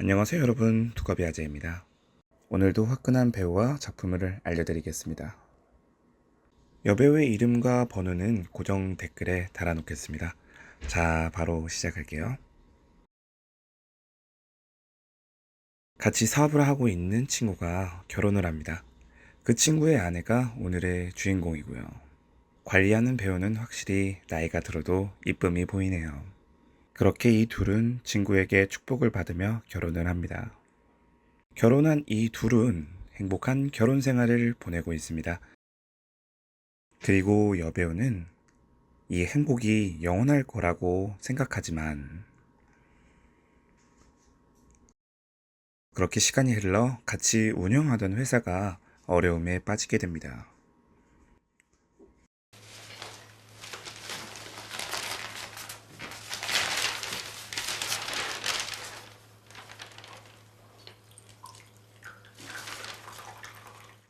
안녕하세요 여러분 두꺼비 아재입니다. 오늘도 화끈한 배우와 작품을 알려드리겠습니다. 여배우의 이름과 번호는 고정 댓글에 달아놓겠습니다. 자 바로 시작할게요. 같이 사업을 하고 있는 친구가 결혼을 합니다. 그 친구의 아내가 오늘의 주인공이고요. 관리하는 배우는 확실히 나이가 들어도 이쁨이 보이네요. 그렇게 이 둘은 친구에게 축복을 받으며 결혼을 합니다. 결혼한 이 둘은 행복한 결혼 생활을 보내고 있습니다. 그리고 여배우는 이 행복이 영원할 거라고 생각하지만 그렇게 시간이 흘러 같이 운영하던 회사가 어려움에 빠지게 됩니다.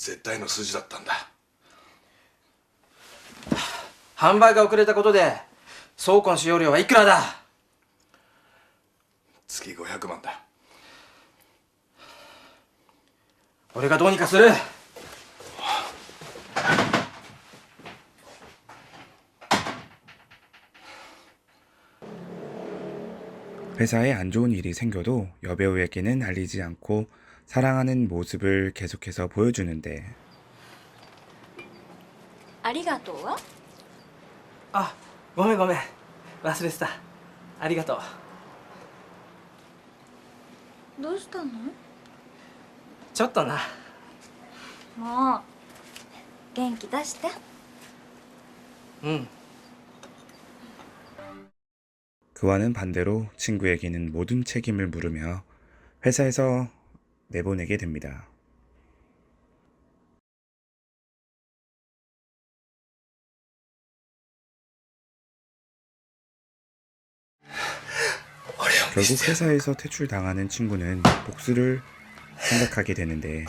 絶対の数字だったんだ販売が遅れたことで倉庫の使用料はいくらだ月500万だ俺がどうにかする 회사에 안 좋은 일이 생겨도 여배우에게는 알리지 않고 사랑하는 모습을 계속해서 보여주는데 ありがとうはあごめんごめん忘れてたありがとうどうしたのちょっとなもう元気出してうん 그와는 반대로 친구에게는 모든 책임을 물으며 회사에서 내보내게 됩니다. 결국 회사에서 퇴출당하는 친구는 복수를 생각하게 되는데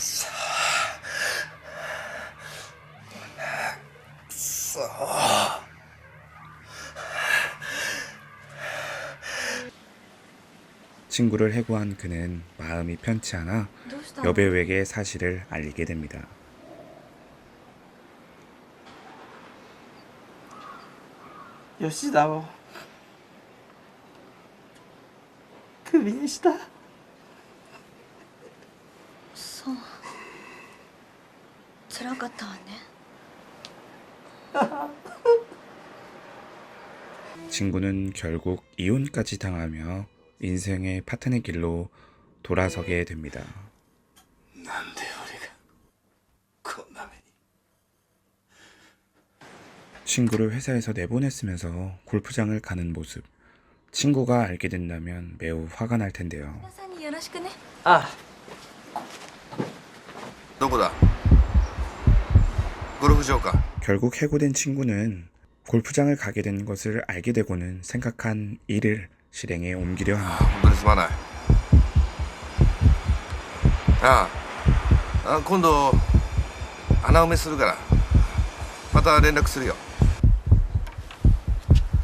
친구를 해고한 그는 마음이 편치 않아 どうしたの 여배우에게 사실을 알리게 됩니다. 吉田をクビにしたそう辛かったわね 친구는 결국 이혼까지 당하며 인생의 파트너 길로 돌아서게 됩니다. 친구를 회사에서 내보냈으면서 골프장을 가는 모습. 친구가 알게 된다면 매우 화가 날 텐데요. 아, 너보다 골프장가. 결국 해고된 친구는 골프장을 가게 된 것을 알게 되고는 생각한 일을 실행에 옮기려 합니다. 本当にすまないあああ今度穴埋めするからまた連絡するよ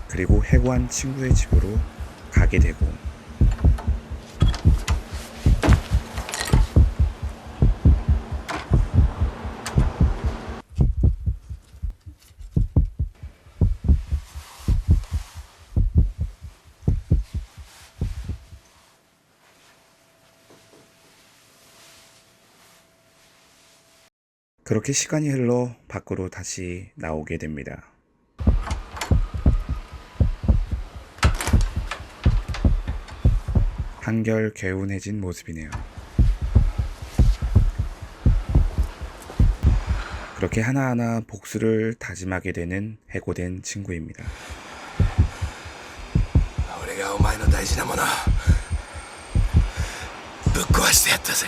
그리고 해고한 친구의 집으로 가게 되고 그렇게 시간이 흘러 밖으로 다시 나오게 됩니다. 한결 개운해진 모습이네요. 그렇게 하나하나 복수를 다짐하게 되는 해고된 친구입니다. 俺がお前の大事なものぶ ぶっ壊してやったぜ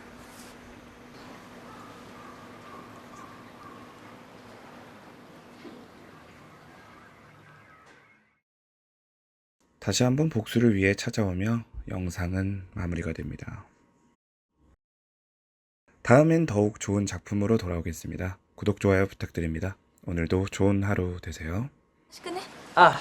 다시 한번 복수를 위해 찾아오며 영상은 마무리가 됩니다. 다음엔 더욱 좋은 작품으로 돌아오겠습니다. 구독, 좋아요 부탁드립니다. 오늘도 좋은 하루 되세요. 시끄네. 아.